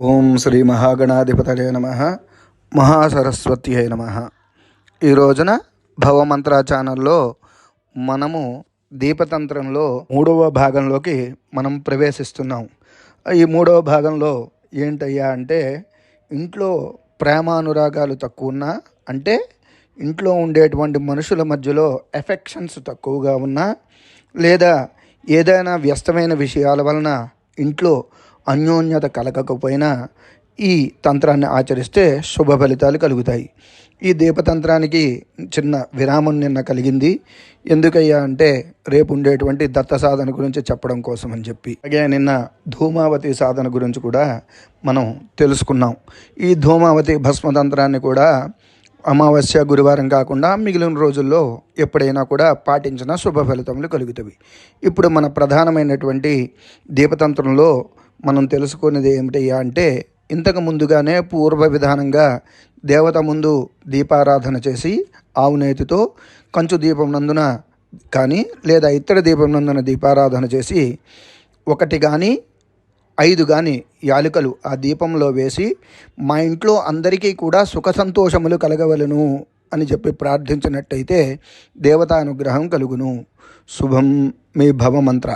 ఓం శ్రీ మహాగణాధిపతయ నమ. మహాసరస్వత్యై నమ. ఈ రోజున భవమంత్ర ఛానల్లో మనము దీపతంత్రంలో మూడవ భాగంలోకి మనం ప్రవేశిస్తున్నాం. ఈ మూడవ భాగంలో ఏంటయ్యా అంటే ఇంట్లో ప్రేమానురాగాలు తక్కువ ఉన్నా అంటే ఇంట్లో ఉండేటువంటి మనుషుల మధ్యలో ఎఫెక్షన్స్ తక్కువగా ఉన్నా లేదా ఏదైనా వ్యస్తమైన విషయాల వలన ఇంట్లో అన్యోన్యత కలగకపోయినా ఈ తంత్రాన్ని ఆచరిస్తే శుభ ఫలితాలు కలుగుతాయి. ఈ దీపతంత్రానికి చిన్న విరామం నిన్న కలిగింది. ఎందుకయ్యా అంటే రేపు ఉండేటువంటి దత్త సాధన గురించి చెప్పడం కోసం అని చెప్పి. అలాగే నిన్న ధూమావతి సాధన గురించి కూడా మనం తెలుసుకున్నాం. ఈ ధూమావతి భస్మతంత్రాన్ని కూడా అమావాస్య గురువారం కాకుండా మిగిలిన రోజుల్లో ఎప్పుడైనా కూడా పాటించిన శుభ ఫలితములు కలుగుతాయి ఇప్పుడు మన ప్రధానమైనటువంటి దీపతంత్రంలో మనం తెలుసుకునేది ఏమిటయ్యా అంటే ఇంతకు ముందుగానే పూర్వ విధానంగా దేవత ముందు దీపారాధన చేసి ఆవునేతితో కంచు దీపం నందున కానీ లేదా ఇత్తడి దీపం నందున దీపారాధన చేసి ఒకటి కానీ ఐదు కానీ యాలుకలు ఆ దీపంలో వేసి మా ఇంట్లో అందరికీ కూడా సుఖ సంతోషములు కలగవలను అని చెప్పి ప్రార్థించినట్టయితే దేవతా అనుగ్రహం కలుగును. శుభం మీ భవమంత్ర.